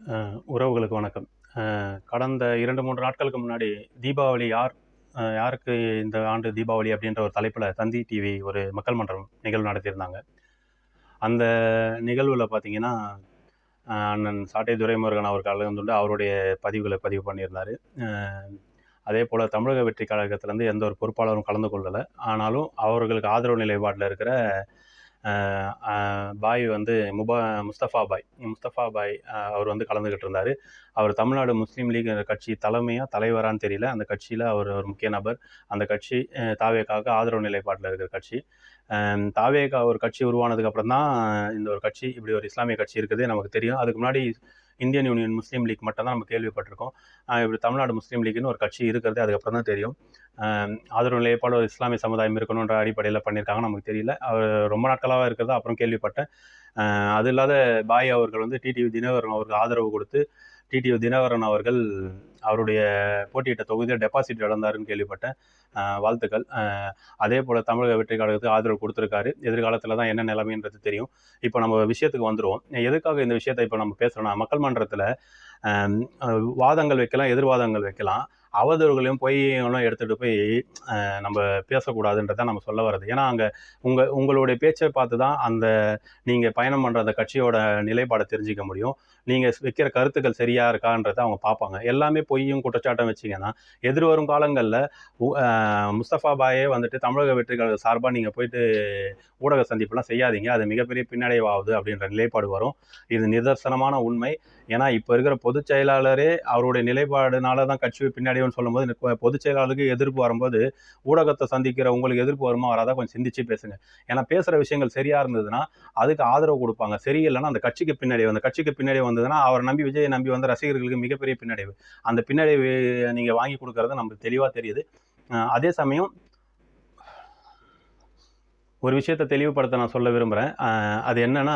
உறவுகளுக்கு வணக்கம். கடந்த இரண்டு மூன்று நாட்களுக்கு முன்னாடி தீபாவளி யார் யாருக்கு இந்த ஆண்டு தீபாவளி அப்படின்ற ஒரு தலைப்பில் தந்தி டிவி ஒரு மக்கள் மன்றம் நிகழ்வு நடத்தியிருந்தாங்க. அந்த நிகழ்வில் பார்த்தீங்கன்னா அண்ணன் சாட்டை துரைமுருகன் அவர் கலந்துண்டு அவருடைய பதிவுகளை பதிவு பண்ணியிருந்தார். அதே போல் தமிழக வெற்றி கழகத்திலேருந்து எந்த ஒரு பொறுப்பாளரும் கலந்து கொள்ளலை. ஆனாலும் அவர்களுக்கு ஆதரவு நிலைப்பாட்டில் இருக்கிற பாய் வந்து முபா முஸ்தஃபா பாய். முஸ்தஃபா பாய் அவர் வந்து கலந்துக்கிட்டு இருந்தார் அவர் தமிழ்நாடு முஸ்லீம் லீக் கட்சி தலைமையாக தலைவரான்னு தெரியல. அந்த கட்சியில் அவர் ஒரு முக்கிய நபர். அந்த கட்சி தாவேக்காவுக்கு ஆதரவு நிலைப்பாட்டில் இருக்கிற கட்சி. தாவேக்கா ஒரு கட்சி உருவானதுக்கப்புறம் தான் இந்த ஒரு கட்சி இப்படி ஒரு இஸ்லாமிய கட்சி இருக்குது நமக்கு தெரியும். அதுக்கு முன்னாடி இந்தியன் யூனியன் முஸ்லீம் லீக் மட்டும் தான் நம்ம கேள்விப்பட்டிருக்கோம். இப்படி தமிழ்நாடு முஸ்லீம் லீக்னு ஒரு கட்சி இருக்கிறது அதுக்கப்புறம் தான் தெரியும் ஆதரவு நிலைப்பாடு ஒரு இஸ்லாமிய சமுதாயம் இருக்கணுன்ற அடிப்படையில் பண்ணியிருக்காங்க நமக்கு தெரியல. அவர் ரொம்ப நாட்களாக இருக்கிறது அப்புறம் கேள்விப்பட்டேன். அது இல்லாத பாய் அவர்கள் வந்து டிடிவி தினகரன் அவருக்கு ஆதரவு கொடுத்து டிடிஓ தினகரன் அவர்கள் அவருடைய போட்டியிட்ட தொகுதியில் டெபாசிட் இழந்தாருன்னு கேள்விப்பட்டேன். வாழ்த்துக்கள். அதே போல் தமிழக வெற்றி கழகத்துக்கு ஆதரவு கொடுத்துருக்காரு. எதிர்காலத்தில் தான் என்ன நிலைமைன்றது தெரியும். இப்போ நம்ம விஷயத்துக்கு வந்துடுவோம் எதுக்காக இந்த விஷயத்தை இப்போ நம்ம பேசுகிறோம்னா மக்கள் மன்றத்தில் வாதங்கள் வைக்கலாம் எதிர்வாதங்கள் வைக்கலாம். அவதூறுகளையும் பொய்யெல்லாம் எடுத்துகிட்டு போய் நம்ம பேசக்கூடாதுன்றதை நம்ம சொல்ல வர்றது. ஏன்னா அங்கே உங்கள் உங்களுடைய பேச்சை பார்த்து தான் அந்த நீங்கள் பயணம் பண்ணுற அந்த கட்சியோட நிலைப்பாடை தெரிஞ்சிக்க முடியும். நீங்கள் வைக்கிற கருத்துக்கள் சரியாக இருக்கான்றதை அவங்க பார்ப்பாங்க. எல்லாமே பொய்யும் குற்றச்சாட்டம் வச்சிங்கன்னா எதிர்வரும் காலங்களில் முஸ்தபா பாயே வந்துட்டு தமிழக வெற்றிகள் சார்பாக நீங்கள் போயிட்டு ஊடக சந்திப்புலாம் செய்யாதீங்க. அது மிகப்பெரிய பின்னடைவாகுது அப்படின்ற நிலைப்பாடு வரும். இது நிதர்சனமான உண்மை. ஏன்னா இப்போ இருக்கிற பொதுச் செயலாளரே அவருடைய நிலைப்பாடுனால தான் கட்சி பின்னடைவுன்னு சொல்லும்போது பொதுச் செயலாளருக்கு எதிர்ப்பு வரும்போது ஊடகத்தை சந்திக்கிற உங்களுக்கு எதிர்ப்பு வருமா வராதா கொஞ்சம் சிந்திச்சு பேசுங்க. ஏன்னா பேசுகிற விஷயங்கள் சரியாக இருந்ததுன்னா அதுக்கு ஆதரவு கொடுப்பாங்க. சரியில்லைன்னா அந்த கட்சிக்கு பின்னாடி அந்த கட்சிக்கு பின்னாடி வந்து வந்ததுன்னா அவரை நம்பி விஜயை நம்பி வந்த ரசிகர்களுக்கு மிகப்பெரிய பின்னடைவு. அந்த பின்னடைவு நீங்கள் வாங்கி கொடுக்கறது நமக்கு தெளிவாக தெரியுது. அதே சமயம் ஒரு விஷயத்தை தெளிவுபடுத்த நான் சொல்ல விரும்புகிறேன் அது என்னன்னா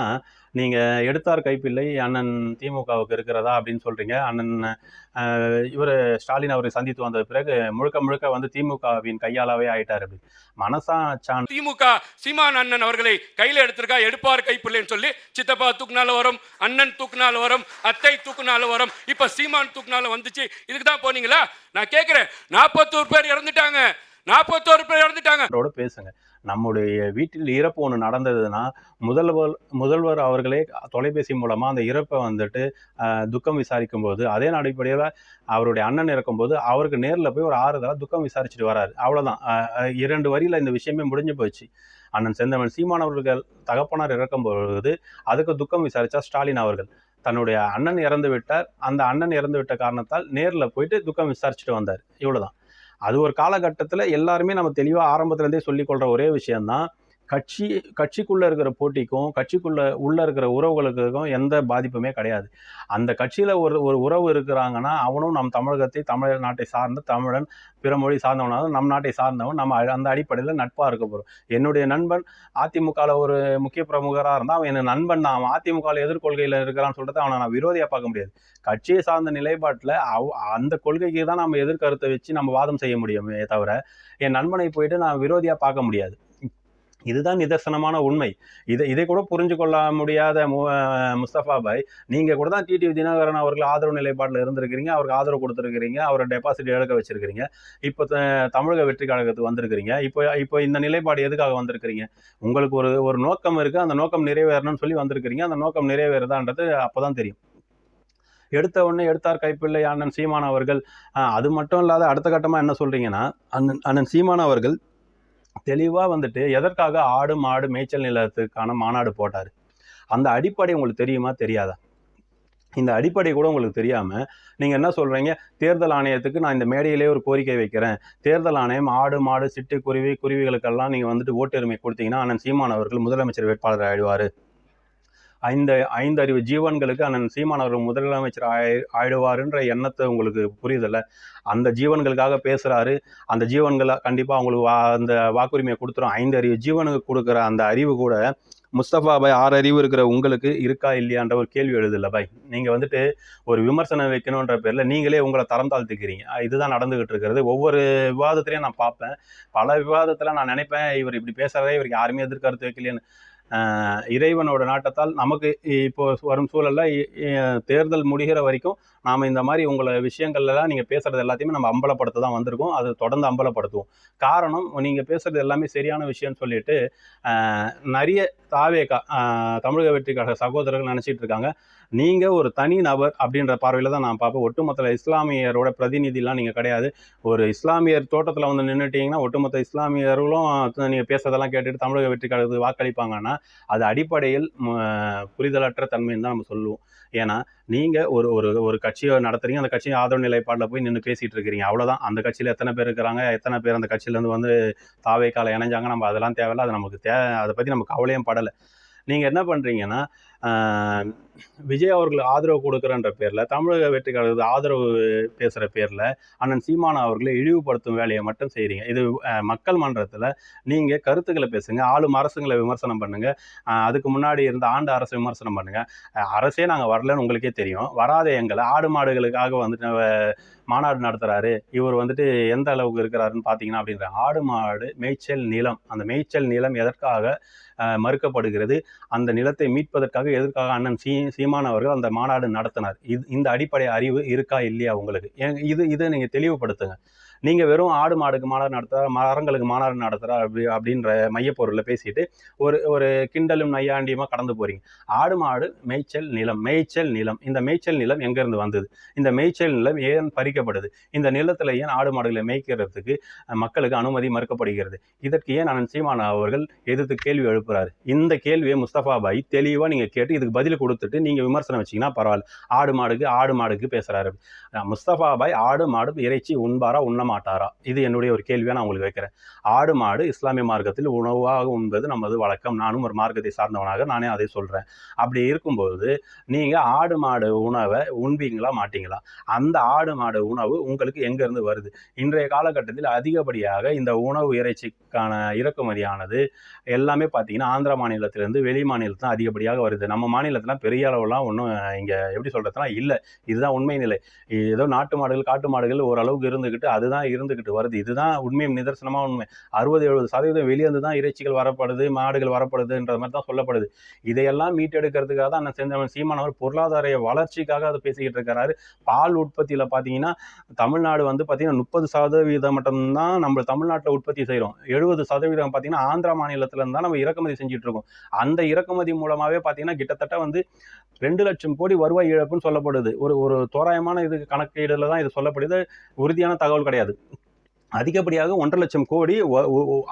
நீங்கள் எடுத்தார் கைப்பிள்ளை அண்ணன் திமுகவுக்கு இருக்கிறதா அப்படின்னு சொல்கிறீங்க அண்ணன் இவர் ஸ்டாலின் அவரை சந்தித்து வந்த பிறகு முழுக்க முழுக்க வந்து திமுகவின் கையாளாவே ஆயிட்டார் அப்படி. மனசா சான் திமுக சீமான் அண்ணன் அவர்களை கையில எடுத்திருக்கா? எடுப்பார் கைப்பிள்ளைன்னு சொல்லி சித்தப்பா தூக்குனால வரும் அண்ணன் தூக்குனால வரும் அத்தை தூக்குனால வரும். இப்ப சீமான் தூக்குனால வந்துச்சு. இதுக்கு தான் போனீங்களா? நான் கேட்கிறேன் நாற்பத்தோரு பேர் இறந்துட்டாங்க. நாற்பத்தோரு பேர் இறந்துட்டாங்க. அவரோட பேசுங்க. நம்முடைய வீட்டில் இறப்பு ஒன்று நடந்ததுன்னா முதல்வர் முதல்வர் அவர்களே தொலைபேசி மூலமாக அந்த இறப்பை வந்துட்டு துக்கம் விசாரிக்கும் போது அதே அடிப்படையில் அவருடைய அண்ணன் இறக்கும்போது அவருக்கு நேரில் போய் ஒரு ஆறுதலாக துக்கம் விசாரிச்சுட்டு வராரு. அவ்வளோதான் இரண்டு வரியில் இந்த விஷயமே முடிஞ்சு போச்சு. அண்ணன் செந்தமன் சீமான் அவர்கள் தகப்பனார் இறக்கும் பொழுது அதுக்கு துக்கம் விசாரித்தா ஸ்டாலின் அவர்கள். தன்னுடைய அண்ணன் இறந்து விட்டார். அந்த அண்ணன் இறந்து விட்ட காரணத்தால் நேரில் போயிட்டு துக்கம் விசாரிச்சுட்டு வந்தார். இவ்வளோதான் அது ஒரு காலகட்டத்தில் எல்லாருமே நம்ம தெளிவாக ஆரம்பத்துலேருந்தே சொல்லிக்கொள்கிற ஒரே விஷயம்தான். கட்சி கட்சிக்குள்ளே இருக்கிற போட்டிக்கும் கட்சிக்குள்ளே உள்ளே இருக்கிற உறவுகளுக்கும் எந்த பாதிப்புமே கிடையாது. அந்த கட்சியில் ஒரு ஒரு உறவு இருக்கிறாங்கன்னா அவனும் நம் தமிழகத்தை தமிழர் நாட்டை சார்ந்த தமிழன் பிற மொழி சார்ந்தவனாலும் நம் நாட்டை சார்ந்தவன் நம்ம அ- அந்த அடிப்படையில் நட்பாக இருக்க போகிறோம் என்னுடைய நண்பன் அதிமுகவில் ஒரு முக்கிய பிரமுகராக இருந்தால் அவன் என் நண்பன் தான். அவன் அதிமுகவில் எதிர்கொள்கையில் இருக்கிறான்னு சொல்லிட்டு அவனை நான் விரோதியாக பார்க்க முடியாது. கட்சியை சார்ந்த நிலைப்பாட்டில் அவ் அந்த கொள்கைக்கு தான் நம்ம எதிர்கருத்தை வச்சு நம்ம வாதம் செய்ய முடியுமே தவிர என் நண்பனை போயிட்டு நான் விரோதியாக பார்க்க முடியாது. இதுதான் நிதர்சனமான உண்மை. இதை இதை கூட புரிஞ்சு கொள்ள முடியாத மு- முஸ்தபா பாய் நீங்கள் கூட தான் டிடிவி தினகரன் அவர்கள் ஆதரவு நிலைப்பாட்டில் இருந்திருக்கிறீங்க அவருக்கு ஆதரவு கொடுத்துருக்கிறீங்க அவரை டெபாசிட் இழக்க வச்சிருக்கிறீங்க இப்போ தமிழக வெற்றி கழகத்துக்கு வந்திருக்கிறீங்க இப்போ இப்போ இந்த நிலைப்பாடு எதுக்காக வந்திருக்கிறீங்க? உங்களுக்கு ஒரு ஒரு நோக்கம் இருக்குது அந்த நோக்கம் நிறைவேறணும்னு சொல்லி வந்திருக்கிறீங்க அந்த நோக்கம் நிறைவேறுதான்றது அப்போ தான் தெரியும். எடுத்த உடனே எடுத்தார் கைப்பிள்ளை அண்ணன் சீமான் அவர்கள் அது மட்டும் இல்லாத அடுத்த கட்டமாக என்ன சொல்கிறீங்கன்னா அண்ணன் அண்ணன் சீமான் அவர்கள் தெளிவாக வந்துட்டு எதற்காக ஆடு மாடு மேய்ச்சல் நிலத்துக்கான மாநாடு போட்டார்? அந்த அடிப்படை உங்களுக்கு தெரியுமா? தெரியாதா? இந்த அடிப்படை கூட உங்களுக்கு தெரியாமல் நீங்கள் என்ன சொல்கிறீங்க தேர்தல் ஆணையத்துக்கு நான் இந்த மேடையிலே ஒரு கோரிக்கை வைக்கிறேன். தேர்தல் ஆணையம் ஆடு மாடு சிட்டு குருவி குருவிகளுக்கெல்லாம் நீங்கள் வந்துட்டு ஓட்டுரிமை கொடுத்தீங்கன்னா அண்ணன் சீமான் அவர்கள் முதலமைச்சர் வேட்பாளர் ஆயிடுவார். ஐந்து ஐந்து அறிவு ஜீவன்களுக்கு அண்ணன் சீமான் அவர்கள் முதலமைச்சர் ஆயி ஆயிடுவாருன்ற எண்ணத்தை உங்களுக்கு புரியுதில்ல? அந்த ஜீவன்களுக்காக பேசுகிறாரு அந்த ஜீவன்களை கண்டிப்பாக அவங்களுக்கு வா அந்த வாக்குரிமையை கொடுத்துரும். ஐந்து அறிவு ஜீவனுக்கு கொடுக்குற அந்த அறிவு கூட முஸ்தபா பாய் ஆறு அறிவு இருக்கிற உங்களுக்கு இருக்கா இல்லையான்ற ஒரு கேள்வி எழுதில்ல பாய். நீங்கள் வந்துட்டு ஒரு விமர்சனம் வைக்கணுன்ற பேரில் நீங்களே உங்களை தரம் தாழ்த்துக்கிறீங்க. இதுதான் நடந்துகிட்டு இருக்கிறது. ஒவ்வொரு விவாதத்திலையும் நான் பார்ப்பேன். பல விவாதத்தில் நான் நினைப்பேன் இவர் இப்படி பேசுகிறதே இவருக்கு யாருமே எதிர்கருத்து வைக்கலையேன்னு. இறைவனோட நாட்டத்தால் நமக்கு இப்போ வரும் சூழல்ல தேர்தல் முடிகிற வரைக்கும் நாம் இந்த மாதிரி உங்களை விஷயங்கள்லாம் நீங்கள் பேசுறது எல்லாத்தையுமே நம்ம அம்பலப்படுத்த தான் வந்திருக்கோம். அது தொடர்ந்து அம்பலப்படுத்துவோம். காரணம் நீங்கள் பேசுகிறது எல்லாமே சரியான விஷயம்னு சொல்லிட்டு நிறைய தாவேகா தமிழக வெற்றிக்காக சகோதரர்கள் நினச்சிட்டு இருக்காங்க. நீங்கள் ஒரு தனி நபர் அப்படின்ற பார்வையில் தான் நான் பார்ப்பேன். ஒட்டுமொத்த இஸ்லாமியரோட பிரதிநிதிலாம் நீங்கள் கிடையாது. ஒரு இஸ்லாமியர் தோட்டத்தில் வந்து நின்றுட்டீங்கன்னா ஒட்டுமொத்த இஸ்லாமியர்களும் நீங்கள் பேசுறதெல்லாம் கேட்டுட்டு தமிழக வெற்றி வாக்களிப்பாங்கன்னா அது அடிப்படையில் புரிதலற்ற தன்மைன்னு தான் நம்ம சொல்லுவோம். ஏன்னா நீங்கள் ஒரு ஒரு ஒரு கட்சியை நடத்துறீங்க அந்த கட்சியை ஆதரவு நிலைப்பாட்டில் போய் நின்று பேசிகிட்டு இருக்கிறீங்க அவ்வளோதான் அந்த கட்சியில் எத்தனை பேர் இருக்கிறாங்க எத்தனை பேர் அந்த கட்சியிலேருந்து வந்து தாவைக்கால இணைஞ்சாங்க நம்ம அதெல்லாம் தேவையில்ல அது நமக்கு தே அதை பற்றி நமக்கு கவலையும் படலை. நீங்கள் என்ன பண்ணுறீங்கன்னா விஜய் அவர்களுக்கு ஆதரவு கொடுக்குறன்ற பேரில் தமிழக வெற்றிக்காரர்களுக்கு ஆதரவு பேசுகிற பேரில் அண்ணன் சீமானா அவர்களை இழிவுபடுத்தும் வேலையை மட்டும் செய்கிறீங்க இது மக்கள் மன்றத்தில் நீங்கள் கருத்துக்களை பேசுங்க ஆளும் அரசுங்களை விமர்சனம் பண்ணுங்கள் அதுக்கு முன்னாடி இருந்த ஆண்டு அரசு விமர்சனம் பண்ணுங்கள் அரசே நாங்கள் வரலன்னு உங்களுக்கே தெரியும். வராத எங்களை ஆடு மாடுகளுக்காக வந்துட்டு மாநாடு நடத்துகிறாரு இவர் வந்துட்டு எந்த அளவுக்கு இருக்கிறாருன்னு பார்த்தீங்கன்னா அப்படின்ற ஆடு மாடு மேய்ச்சல் நிலம் அந்த மேய்ச்சல் நிலம் எதற்காக மறுக்கப்படுகிறது அந்த நிலத்தை மீட்பதற்காக எதற்காக அண்ணன் சீ சீமான் அவர்கள் அந்த மாநாடு நடத்தினார்? இது இந்த அடிப்படை அறிவு இருக்கா இல்லையா உங்களுக்கு? இது இதை நீங்கள் தெளிவுபடுத்துங்க. நீங்கள் வெறும் ஆடு மாடுக்கு மாநாடு நடத்துகிற மரங்களுக்கு மாநாடு நடத்துகிறா அப்படி அப்படின்ற மையப்பொருளில் பேசிட்டு ஒரு ஒரு கிண்டலும் நையாண்டியுமா கடந்து போகிறீங்க ஆடு மாடு மேய்ச்சல் நிலம் மேய்ச்சல் நிலம். இந்த மேய்ச்சல் நிலம் எங்கேருந்து வந்தது? இந்த மேய்ச்சல் நிலம் ஏன் பறிக்கப்படுது? இந்த நிலத்தில் ஏன் ஆடு மாடுகளை மேய்க்கிறதுக்கு மக்களுக்கு அனுமதி மறுக்கப்படுகிறது? இதற்கு ஏன் அனந்த் சீமான் அவர்கள் எதிர்த்து கேள்வி எழுப்புறாரு? இந்த கேள்வியை முஸ்தபா பாய் தெளிவாக நீங்கள் கேட்டு இதுக்கு பதில் கொடுத்துட்டு நீங்கள் விமர்சனம் வச்சீங்கன்னா பரவாயில்ல. ஆடு மாடுக்கு ஆடு மாடுக்கு பேசுகிறாரு முஸ்தபா பாய் ஆடு மாடு இறைச்சி உண்பாரா உண்ணமா மாட்டாரா? இது என்னுடைய ஒரு கேள்வியாக நான் உங்களுக்கு வைக்கிறேன். ஆடு மாடு இஸ்லாமிய மார்க்கத்தில் உணவாக உண்பது நமது வழக்கம். நானும் ஒரு மார்க்கத்தை சார்ந்தவனாக நானே அதை சொல்கிறேன் அப்படி இருக்கும்போது நீங்கள் ஆடு மாடு உணவை உண்பீங்களா மாட்டீங்களா? அந்த ஆடு மாடு உணவு உங்களுக்கு எங்கேருந்து வருது? இன்றைய காலகட்டத்தில் அதிகப்படியாக இந்த உணவு இறைச்சிக்கான இறக்குமதியானது எல்லாமே பார்த்தீங்கன்னா ஆந்திரா மாநிலத்திலேருந்து வெளி மாநிலத்தில் அதிகப்படியாக வருது. நம்ம மாநிலத்தில் பெரிய அளவுலாம் ஒன்றும் இங்கே எப்படி சொல்கிறதுனா இல்லை. இதுதான் உண்மை நிலை. ஏதோ நாட்டு மாடுகள் காட்டு மாடுகள் ஓரளவுக்கு இருந்துக்கிட்டு அதுதான் இருந்துக்கிட்டு வருது. இதுதான் உண்மையும் நிதர்சனமாக உண்மை. அறுபது எழுபது சதவீதம் வெளியேந்து தான் இறைச்சிகள் வரப்படுது மாடுகள் வரப்படுதுன்ற மாதிரி தான் சொல்லப்படுது. இதையெல்லாம் மீட்டெடுக்கிறதுக்காக தான் அண்ணன் செந்தமிழ் சீமானவர் பொருளாதார வளர்ச்சிக்காக அதை பேசிக்கிட்டு இருக்கிறாரு. பால் உற்பத்தியில் பார்த்தீங்கன்னா தமிழ்நாடு வந்து பார்த்தீங்கன்னா முப்பது சதவீதம் மட்டும்தான் நம்ம தமிழ்நாட்டில் உற்பத்தி செய்கிறோம் எழுபது சதவீதம் பார்த்தீங்கன்னா ஆந்திரா மாநிலத்தில் தான் நம்ம இறக்குமதி செஞ்சுட்டு இருக்கோம். அந்த இறக்குமதி மூலமாகவே பார்த்தீங்கன்னா கிட்டத்தட்ட வந்து ரெண்டு லட்சம் கோடி வருவாய் இழப்புன்னு சொல்லப்படுது. ஒரு ஒரு தோராயமான இது கணக்கீடுல தான் இது சொல்லப்படுது. உறுதியான தகவல் கிடையாது. அதிகப்படியாக ஒன்றரை லட்சம் கோடி ஒ-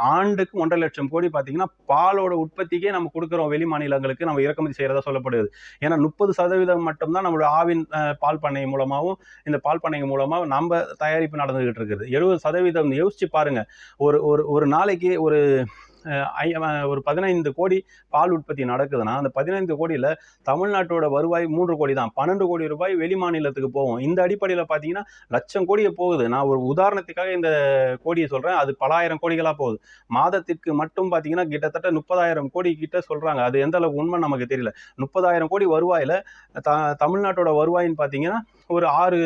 ஆண்டுக்கு ஒன்றரை லட்சம் கோடி பார்த்தீங்கன்னா பாலோட உற்பத்திக்கே நம்ம கொடுக்குறோம் வெளி மாநிலங்களுக்கு நம்ம இறக்குமதி செய்கிறதா சொல்லப்படுது ஏன்னா முப்பது சதவீதம் மட்டும்தான் நம்மளோட ஆவின் பால் பண்ணை மூலமாகவும் இந்த பால் பண்ணை மூலமாக நம்ம தயாரிப்பு நடந்துகிட்டு இருக்குது. எழுபது சதவீதம் யோசிச்சு பாருங்கள் ஒரு ஒரு ஒரு நாளைக்கு ஒரு ஒரு பதினைந்து கோடி பால் உற்பத்தி நடக்குதுன்னா அந்த பதினைந்து கோடியில் தமிழ்நாட்டோட வருவாய் மூன்று கோடி தான். பன்னெண்டு கோடி ரூபாய் வெளி மாநிலத்துக்கு போகும். இந்த அடிப்படையில் பார்த்தீங்கன்னா லட்சம் கோடியை போகுது. நான் ஒரு உதாரணத்துக்காக இந்த கோடியை சொல்கிறேன் அது பலாயிரம் கோடிகளாக போகுது. மாதத்திற்கு மட்டும் பார்த்தீங்கன்னா கிட்டத்தட்ட முப்பதாயிரம் கோடி கிட்ட சொல்கிறாங்க அது எந்த அளவுக்கு உண்மை நமக்கு தெரியல. முப்பதாயிரம் கோடி வருவாயில் த தமிழ்நாட்டோட வருவாயின்னு பார்த்தீங்கன்னா ஒரு ஆறு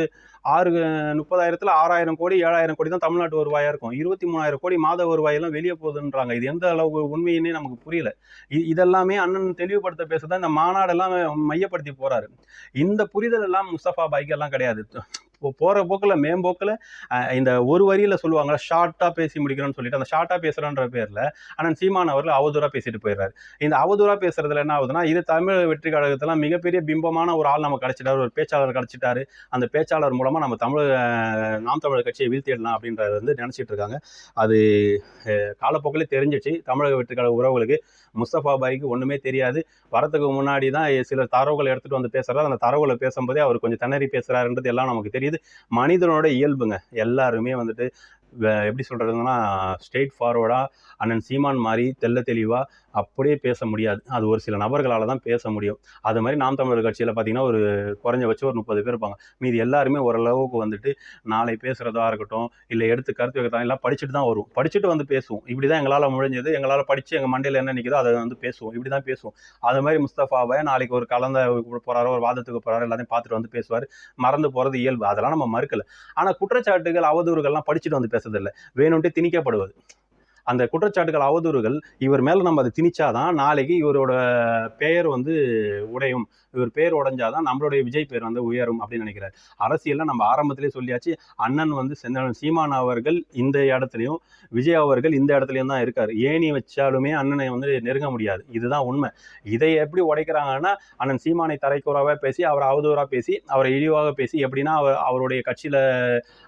ஆறு முப்பதாயிரத்தில் ஆறாயிரம் கோடி ஏழாயிரம் கோடி தான் தமிழ்நாட்டு வருவாயாக இருக்கும். இருபத்தி மூணாயிரம் கோடி மாத வருவாயெல்லாம் வெளியே போகுதுன்றாங்க. இது எந்த அளவுக்கு உண்மையினே நமக்கு புரியல. இதெல்லாமே அண்ணன் தெளிவுபடுத்த பேசதான் இந்த மாநாடெல்லாம் மையப்படுத்தி போகிறாரு இந்த புரிதல் எல்லாம் முஸ்தபா பாய்க்கு எல்லாம் கிடையாது. இப்போ போகிற போக்கில் மேம்போக்கில் இந்த ஒரு வரியில் சொல்லுவாங்க ஷார்ட்டாக பேசி முடிக்கணும்னு சொல்லிட்டு அந்த ஷார்ட்டாக பேசுகிறோன்ற பேரில் ஆனால் சீமான் அவர்கள் அவதூறாக பேசிட்டு போயிடுறாரு. இந்த அவதூறாக பேசுறதுல என்ன ஆகுதுன்னா இது தமிழ் வெற்றி கழகத்தில் மிகப்பெரிய பிம்பமான ஒரு ஆள் நம்ம கிடச்சிட்டாரு ஒரு பேச்சாளர் கிடச்சிட்டாரு. அந்த பேச்சாளர் மூலமாக நம்ம தமிழ் நாம் தமிழர் கட்சியை வீழ்த்திடலாம் அப்படின்றத வந்து நினச்சிட்டு இருக்காங்க. அது காலப்போக்கில் காலப்போக்கிலே தெரிஞ்சிச்சு. தமிழக வெற்றி கழக உறவுகளுக்கு முஸ்தபா பாய்க்கு ஒன்றுமே தெரியாது. வரத்துக்கு முன்னாடி தான் சில தரவுகளை எடுத்துகிட்டு வந்து பேசுகிறார் அந்த தரவுகளை பேசும்போதே அவர் கொஞ்சம் திணறி பேசுகிறாருன்றது எல்லாம் நமக்கு தெரியுது. மனிதனோட இயல்புங்க. எல்லாருமே வந்துட்டு எப்படி சொல்கிறதுனா ஸ்ட்ரெயிட் ஃபார்வர்டா அண்ணன் சீமான் மாதிரி தெல்ல தெளிவாக அப்படியே பேச முடியாது. அது ஒரு சில நபர்களால் தான் பேச முடியும். அது மாதிரி நாம் தமிழர் கட்சியில் பார்த்தீங்கன்னா ஒரு குறைஞ்சபட்சம் ஒரு முப்பது பேர் இருப்பாங்க. மீதி எல்லாருமே ஓரளவுக்கு வந்துட்டு நாளை பேசுகிறதா இருக்கட்டும் இல்லை எடுத்து கருத்து வைக்கிறதா எல்லாம் படிச்சுட்டு தான் வரும் படிச்சுட்டு வந்து பேசுவோம். இப்படி தான் எங்களால் முடிஞ்சது எங்களால் படித்து எங்கள் மண்டையில் என்ன நிற்கிதோ அதை வந்து பேசுவோம். இப்படி தான் பேசுவோம். அது மாதிரி முஸ்தபாவை நாளைக்கு ஒரு கலந்த போகிறாரோ ஒரு வாதத்துக்கு போகிறாரோ எல்லாத்தையும் பார்த்துட்டு வந்து பேசுவார். மறந்து போகிறது இயல்பு. அதெல்லாம் நம்ம மறுக்கல. ஆனால் குற்றச்சாட்டுகள் அவதூறுகள்லாம் படிச்சுட்டு வந்து பேசுறதில்ல. வேணும்ட்டு திணிக்கப்படுவது. அந்த குற்றச்சாட்டுகள் அவதூறுகள் இவர் மேலே நம்ம அதை திணிச்சாதான் நாளைக்கு இவரோட பெயர் வந்து உடையும். இவர் பேர் உடைஞ்சாதான் நம்மளுடைய விஜய் பேர் வந்து உயரும் அப்படின்னு நினைக்கிறார். அரசியலில் நம்ம ஆரம்பத்திலே சொல்லியாச்சு அண்ணன் வந்து செந்தன் சீமான் அவர்கள் இந்த இடத்துலையும் விஜய் அவர்கள் இந்த இடத்துலையும் தான் இருக்கார். ஏணி வச்சாலுமே அண்ணனை வந்து நெருங்க முடியாது. இதுதான் உண்மை. இதை எப்படி உடைக்கிறாங்கன்னா அண்ணன் சீமானை தரைக்குறாவாக பேசி அவர் அவதூறாக பேசி அவரை இழிவாக பேசி எப்படின்னா அவர் அவருடைய கட்சியில்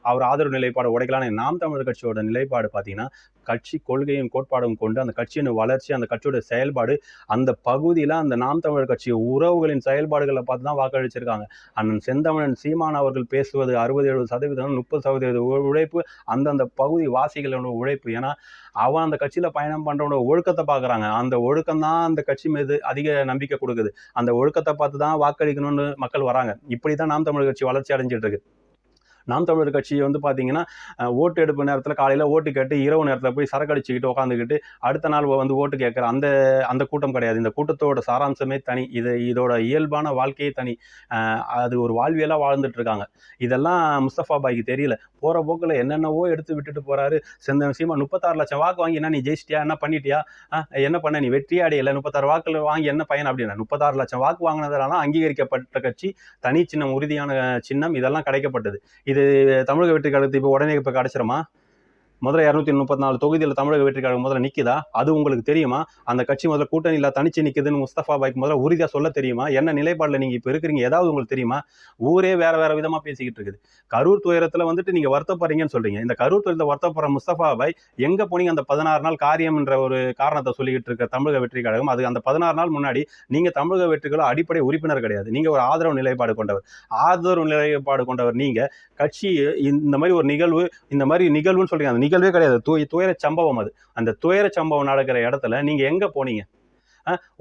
அவர் ஆதரவு நிலைப்பாடு உடைக்கலான்னு நாம் தமிழர் கட்சியோட நிலைப்பாடு பார்த்தீங்கன்னா கட்சி கொள்கையும் கோட்பாடும் கொண்டு அந்த கட்சியின் வளர்ச்சி அந்த கட்சியோட செயல்பாடு அந்த பகுதியில் அந்த நாம் தமிழர் கட்சி உறவுகளின் செயல்பாடுகளை பார்த்து தான் வாக்களிச்சிருக்காங்க. அண்ணன் செந்தமிழன் சீமான் அவர்கள் பேசுவது அறுபது எழுபது சதவீதம் முப்பது சதவீத உழைப்பு அந்தந்த பகுதி வாசிகளோட உழைப்பு. ஏன்னா அவன் அந்த கட்சியில் பயணம் பண்ணுறவனோட ஒழுக்கத்தை பார்க்குறாங்க. அந்த ஒழுக்கம் தான் அந்த கட்சி மீது அதிக நம்பிக்கை கொடுக்குது. அந்த ஒழுக்கத்தை பார்த்து தான் வாக்களிக்கணும்னு மக்கள் வராங்க. இப்படி தான் நாம் தமிழர் கட்சி வளர்ச்சி அடைஞ்சிட்டு இருக்கு. நாம் தமிழர் கட்சி வந்து பார்த்தீங்கன்னா ஓட்டு எடுப்பு நேரத்தில் காலையில் ஓட்டு கேட்டு இரவு நேரத்தில் போய் சரக்கு அடிச்சுக்கிட்டு உட்காந்துக்கிட்டு அடுத்த நாள் வந்து ஓட்டு கேட்குற அந்த அந்த கூட்டம் கிடையாது. இந்த கூட்டத்தோட சாராம்சமே தனி. இது இதோட இயல்பான வாழ்க்கையே தனி. அது ஒரு வாழ்வியலாக வாழ்ந்துட்டு இருக்காங்க. இதெல்லாம் முஸ்தபா பாய்க்கு தெரியல. போகிற போக்கில் என்னென்னவோ எடுத்து விட்டுட்டு போகிறாரு செந்த சீமா முப்பத்தாறு லட்சம் வாக்கு வாங்கி என்ன நீ ஜெயிச்சிட்டியா? என்ன பண்ணிட்டியா? என்ன பண்ண? நீ வெற்றியே அடையல. முப்பத்தாறு வாக்கில் வாங்கி என்ன பயன்? அப்படின்னா முப்பத்தாறு லட்சம் வாக்கு வாங்கினதுனால அங்கீகரிக்கப்பட்ட கட்சி. தனி சின்னம் உறுதியான சின்னம் இதெல்லாம் கிடைக்கப்பட்டது. இது தமிழக வெற்றி காலத்து இப்போ உடனே இப்போ கிடச்சிருமா? முதல்ல இரநூத்தி முப்பத்தி நாலு தொகுதியில் தமிழக வெற்றி கழகம் முதல்ல நிற்குதா அது உங்களுக்கு தெரியுமா? அந்த கட்சி முதல்ல கூட்டணி இல்லை தனிச்சு நிற்குதுன்னு முஸ்தபா பாய்க்கு முதல்ல உறுதியாக சொல்ல தெரியுமா? என்ன நிலைப்பாடில் நீங்கள் இப்போ இருக்கிறீங்க? ஏதாவது உங்களுக்கு தெரியுமா? ஊரே வேற வேற விதமாக பேசிக்கிட்டு இருக்குது. கரூர் துயரத்தில் வந்துட்டு நீங்கள் வருத்தப்படுறீங்கன்னு சொல்கிறீங்க இந்த கரூர் துயரத்தில் வருத்தப்படுற முஸ்தபா பாய் எங்கே போனீங்க? அந்த பதினாறு நாள் காரியம் என்ற ஒரு காரணத்தை சொல்லிக்கிட்டு இருக்க தமிழக வெற்றி கழகம். அது அந்த பதினாறு நாள் முன்னாடி நீங்கள் தமிழக வெற்றிகளோ அடிப்படை உறுப்பினர் கிடையாது. நீங்கள் ஒரு ஆதரவு நிலைப்பாடு கொண்டவர். ஆதரவு நிலைப்பாடு கொண்டவர் நீங்கள் கட்சி இந்த மாதிரி ஒரு நிகழ்வு இந்த மாதிரி நிகழ்வுன்னு சொல்கிறீங்க அந்த நிகழ்வே கிடையாது. து துயர சம்பவம் அது. அந்த துயர சம்பவம் நடக்கிற இடத்துல நீங்கள் எங்கே போனீங்க?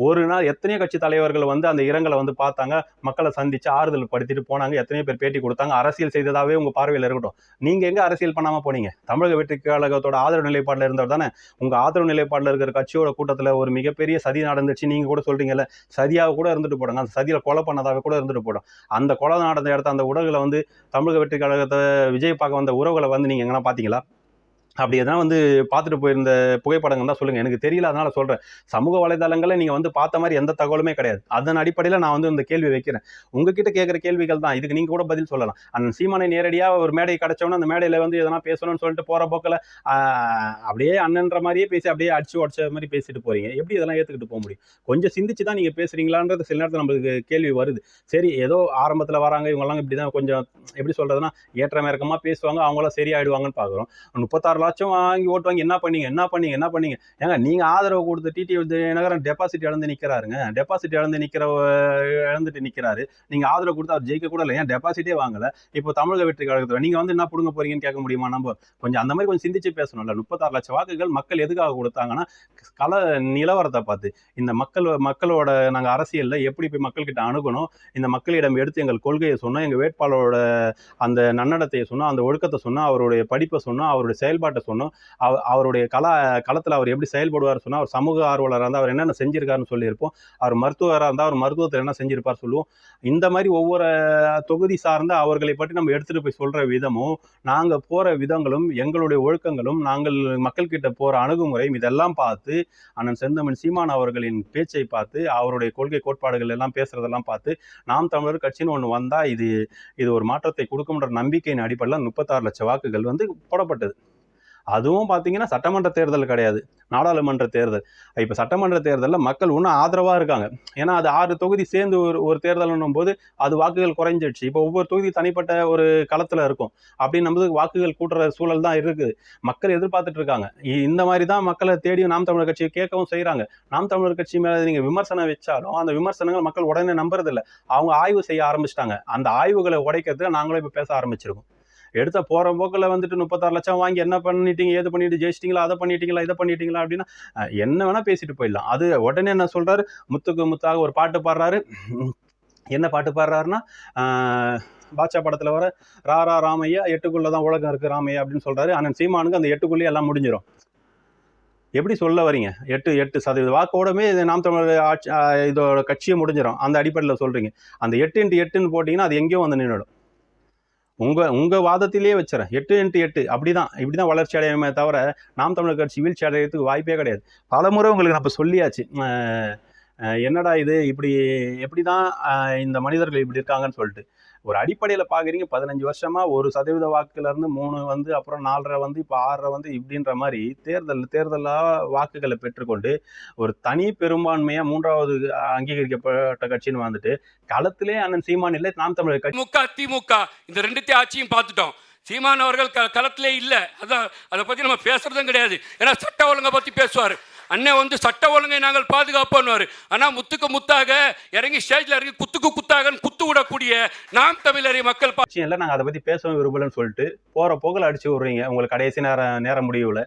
ஒரு நாள் எத்தனையோ கட்சி தலைவர்கள் வந்து அந்த இரங்கலை வந்து பார்த்தாங்க. மக்களை சந்திச்சு ஆறுதல் படுத்திட்டு போனாங்க. எத்தனையோ பேர் பேட்டி கொடுத்தாங்க. அரசியல் செய்ததாகவே உங்கள் பார்வையில் இருக்கட்டும். நீங்கள் எங்கே அரசியல் பண்ணாமல் போனீங்க? தமிழக வெற்றி கழகத்தோட ஆதரவு நிலைப்பாட்டில் இருந்தவர் தானே? உங்கள் ஆதரவு நிலைப்பாட்டில் இருக்கிற கட்சியோட கூட்டத்தில் ஒரு மிகப்பெரிய சதி நடந்துச்சு. நீங்கள் கூட சொல்கிறீங்கல்ல சதியாக கூட இருந்துட்டு போடுங்க. அந்த சதியில் கொலை பண்ணதாக கூட இருந்துட்டு போடும். அந்த கொலை நடந்த இடத்த அந்த உடல்களை வந்து தமிழக வெற்றி கழகத்தை விஜய் பார்க்க வந்த உறவுகளை வந்து நீங்கள் எங்கன்னா பார்த்தீங்களா? அப்படி எதனா வந்து பார்த்துட்டு போயிருந்த புகைப்படங்கள் தான் சொல்லுங்கள் எனக்கு தெரியல அதனால் சொல்கிறேன் சமூக வலைதளங்களில் நீங்கள் வந்து பார்த்த மாதிரி எந்த தகவலுமே கிடையாது. அதன் அடிப்படையில் நான் வந்து இந்த கேள்வி வைக்கிறேன். உங்ககிட்ட கேட்குற கேள்விகள் தான். இதுக்கு நீங்கள் கூட பதில் சொல்லலாம். அந்த சீமானை நேரடியாக ஒரு மேடை கிடச்சோன்னா அந்த மேடையில் வந்து எதனா பேசணும்னு சொல்லிட்டு போகிற போக்கில் அப்படியே அண்ணன்ற மாதிரியே பேசி அப்படியே அடிச்சு உடச்ச மாதிரி பேசிட்டு போகிறீங்க எப்படி இதெல்லாம் ஏற்றுக்கிட்டு போக முடியும்? கொஞ்சம் சிந்திச்சு தான் நீங்கள் பேசுகிறீங்களான்றது சில நேரத்தில் நம்மளுக்கு கேள்வி வருது. சரி ஏதோ ஆரம்பத்தில் வராங்க. இவங்கெல்லாம் இப்படி தான் கொஞ்சம் எப்படி சொல்கிறதுனா ஏற்ற இறக்கமாக பேசுவாங்க. அவங்களாம் சரியாயிடுவாங்கன்னு பார்க்குறோம் முப்பத்தாறு லட்சம் வாங்கி ஓட்டு வாங்கி என்ன பண்ணீங்க? என்ன பண்ணீங்க? என்ன பண்ணீங்க? ஏங்க நீங்கள் ஆதரவு கொடுத்து டிடி நகரம் டெபாசிட் இழந்து நிற்கிறாருங்க டெபாசிட் இழந்து நிற்கிற இழந்துட்டு நிற்கிறாரு நீங்கள் ஆதரவு கொடுத்து அவர் ஜெயிக்க கூட இல்லை. ஏன் டெபாசிட்டே வாங்கலை? இப்போ தமிழக வெற்றி கழகத்தில் நீங்கள் வந்து என்ன பிடுங்க போறீங்கன்னு கேட்க முடியுமா நம்ம? கொஞ்சம் அந்த மாதிரி கொஞ்சம் சிந்திச்சு பேசணும்ல. முப்பத்தாறு லட்சம் வாக்குகள் மக்கள் எதுக்காக கொடுத்தாங்கன்னா கல நிலவரத்தை பார்த்து. இந்த மக்கள் மக்களோட நாங்கள் அரசியலில் எப்படி போய் மக்கள்கிட்ட அணுகணும்? இந்த மக்களிடம் எடுத்து எங்கள் கொள்கையை சொன்னோம் எங்கள் வேட்பாளரோட அந்த நன்னடத்தையை சொன்னோம் அந்த ஒழுக்கத்தை சொன்னோம் அவருடைய படிப்பை சொன்னோம் அவருடைய செயல்பாடு செயல்பாட்டை சொன்னோம். அவ அவருடைய கலா களத்தில் அவர் எப்படி செயல்படுவார் சொன்னால் அவர் சமூக ஆர்வலராக இருந்தால் அவர் என்னென்ன செஞ்சிருக்காருன்னு சொல்லியிருப்போம். அவர் மருத்துவராக இருந்தால் அவர் மருத்துவத்தில் என்ன செஞ்சிருப்பார் சொல்லுவோம். இந்த மாதிரி ஒவ்வொரு தொகுதி சார்ந்த அவர்களை பற்றி நம்ம எடுத்துகிட்டு போய் சொல்கிற விதமும் நாங்கள் போகிற விதங்களும் எங்களுடைய ஒழுக்கங்களும் நாங்கள் மக்கள்கிட்ட போகிற அணுகுமுறையும் இதெல்லாம் பார்த்து அண்ணன் செந்தமிழ் சீமான் அவர்களின் பேச்சை பார்த்து அவருடைய கொள்கை கோட்பாடுகள் எல்லாம் பேசுகிறதெல்லாம் பார்த்து நாம் தமிழர் கட்சின்னு ஒன்று வந்தால் இது இது ஒரு மாற்றத்தை கொடுக்கும்ன்ற நம்பிக்கையின் அடிப்படையில் முப்பத்தாறு லட்சம் வாக்குகள் வந்து போடப்பட்டது. அதுவும் பார்த்தீங்கன்னா சட்டமன்ற தேர்தல் கிடையாது. நாடாளுமன்ற தேர்தல். இப்போ சட்டமன்ற தேர்தலில் மக்கள் இன்னும் ஆதரவாக இருக்காங்க. ஏன்னா அது ஆறு தொகுதி சேர்ந்து ஒரு ஒரு தேர்தல்னும் போது அது வாக்குகள் குறைஞ்சிடுச்சு. இப்போ ஒவ்வொரு தொகுதி தனிப்பட்ட ஒரு களத்தில் இருக்கும். அப்படின்னும் போது வாக்குகள் கூட்டுற சூழல் தான் இருக்குது. மக்கள் எதிர்பார்த்துட்டு இருக்காங்க. இந்த மாதிரி தான் மக்களை தேடியும் நாம் தமிழர் கட்சியை கேட்கவும் செய்கிறாங்க நாம் தமிழர் கட்சி மேலே நீங்கள் விமர்சனம் வச்சாலும் அந்த விமர்சனங்கள் மக்கள் உடனே நம்புறதில்லை. அவங்க ஆய்வு செய்ய ஆரம்பிச்சிட்டாங்க. அந்த ஆய்வுகளை உடைக்கிறதுக்கு நாங்களும் இப்போ பேச ஆரம்பிச்சிருக்கோம். எடுத்த போகிற போக்கில் வந்துட்டு முப்பத்தாறு லட்சம் வாங்கி என்ன பண்ணிட்டீங்க ஏது பண்ணிட்டு ஜெயிச்சிட்டிங்களா அதை பண்ணிட்டீங்களா இதை பண்ணிட்டீங்களா அப்படின்னா என்ன வேணால் பேசிட்டு போயிடலாம். அது உடனே என்ன சொல்கிறாரு முத்துக்கு முத்தாக ஒரு பாட்டு பாடுறாரு. என்ன பாட்டு பாடுறாருன்னா பாட்சா படத்தில் வர ரா ரா ராமையா எட்டுக்குள்ளே தான் உலகம் இருக்குது ராமையா அப்படின்னு சொல்கிறாரு அண்ணன் சீமானுக்கு அந்த எட்டுக்குள்ளேயே எல்லாம் முடிஞ்சிடும் எப்படி சொல்ல வரீங்க? எட்டு எட்டு சதவீத வாக்கோடமே இது நாம் தமிழர் ஆட்சி இதோட கட்சியை முடிஞ்சிடும் அந்த அடிப்படையில் சொல்கிறீங்க அந்த எட்டு இன்ட்டு எட்டுன்னு போட்டிங்கன்னா அது எங்கேயோ வந்து நின்றுடும் உங்கள் உங்கள் வாதத்திலேயே வச்சுறேன். எட்டு இன்ட்டு எட்டு. அப்படி தான் இப்படி தான் வளர்ச்சி அடையுமே தவிர நாம் தமிழர் கட்சி வீழ்ச்சி அடைகிறதுக்கு வாய்ப்பே கிடையாது. பல முறை உங்களுக்கு நான் இப்போ சொல்லியாச்சு. என்னடா இது? இப்படி எப்படி தான் இந்த மனிதர்கள் இப்படி இருக்காங்கன்னு சொல்லிட்டு. ஒரு அடிப்படையில் பார்க்குறீங்க பதினஞ்சு வருஷமாக ஒரு சதவீத வாக்குலேருந்து மூணு வந்து அப்புறம் நாலரை வந்து இப்போ ஆறரை வந்து இப்படின்ற மாதிரி தேர்தல் தேர்தலாக வாக்குகளை பெற்றுக்கொண்டு ஒரு தனி பெரும்பான்மையாக மூன்றாவது அங்கீகரிக்கப்பட்ட கட்சின்னு வந்துட்டு களத்திலே அண்ணன் சீமான் இல்லை நாம் தமிழர் கட்சி திமுக திமுக. இந்த ரெண்டுத்தையும் ஆட்சியும் பார்த்துட்டோம். சீமான் அவர்கள் க களத்திலே இல்லை. அதான் அதை பற்றி நம்ம பேசுறதும் கிடையாது. ஏன்னா சட்ட ஒழுங்கை பற்றி பேசுவார். அண்ணன் வந்து சட்ட ஒழுங்கை நாங்கள் பாதுகாப்போன்னு ஆனால் முத்துக்கு முத்தாக இறங்கி ஸ்டேஜில் இறங்கி குத்துக்கு குத்தாகன்னு குத்து விடக்கூடிய நாம் தமிழரை மக்கள் பா இல்லை நாங்கள் அதை பற்றி பேசவும் விரும்பலன்னு சொல்லிட்டு போகிற போக்கில் அடிச்சு விட்றீங்க. உங்களுக்கு கடைசி நேரம் நேரம் முடியல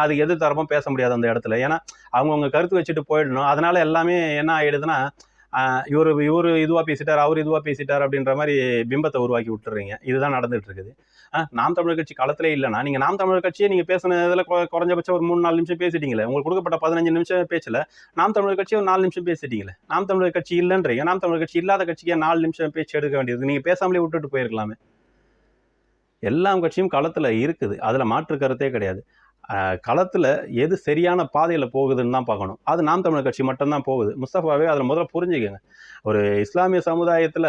அதுக்கு எது தரமும் பேச முடியாது அந்த இடத்துல. ஏன்னா அவங்கவுங்க கருத்து வச்சுட்டு போயிடணும். அதனால எல்லாமே என்ன ஆகிடுதுன்னா இவர் இவர் இதுவாக பேசிட்டார் அவர் இதுவாக பேசிட்டார் அப்படின்ற மாதிரி பிம்பத்தை உருவாக்கி விட்டுறீங்க. இதுதான் நடந்துட்டு இருக்குது நாம் தமிழர் கட்சி களத்திலே இல்லைனா நீங்கள் நாம் தமிழர் கட்சியை நீங்கள் பேசுனதில் குறைஞ்சபட்சம் ஒரு மூணு நாலு நிமிஷம் பேசிட்டீங்களே. உங்களுக்கு கொடுக்கப்பட்ட பதினஞ்சு நிமிஷம் பேச்சில் நாம் தமிழர் கட்சி ஒரு நாலு நிமிஷம் பேசிட்டீங்களே. நாம் தமிழர் கட்சி இல்லைன்றீங்க. நாம் தமிழர் கட்சி இல்லாத கட்சிக்கே நாலு நிமிஷம் பேச்சு எடுக்க வேண்டியது நீங்கள் பேசாமலே விட்டுட்டு போயிருக்கலாமே. எல்லா கட்சியும் களத்தில் இருக்குது. அதில் மாற்று கருத்தே கிடையாது. களத்தில் எது சரியான பாதையில் போகுதுன்னு தான் பார்க்கணும். அது நாம் தமிழர் கட்சி மட்டும்தான் போகுது. முஸ்தஃபாவே அதில் முதல்ல புரிஞ்சுக்கோங்க. ஒரு இஸ்லாமிய சமுதாயத்தில்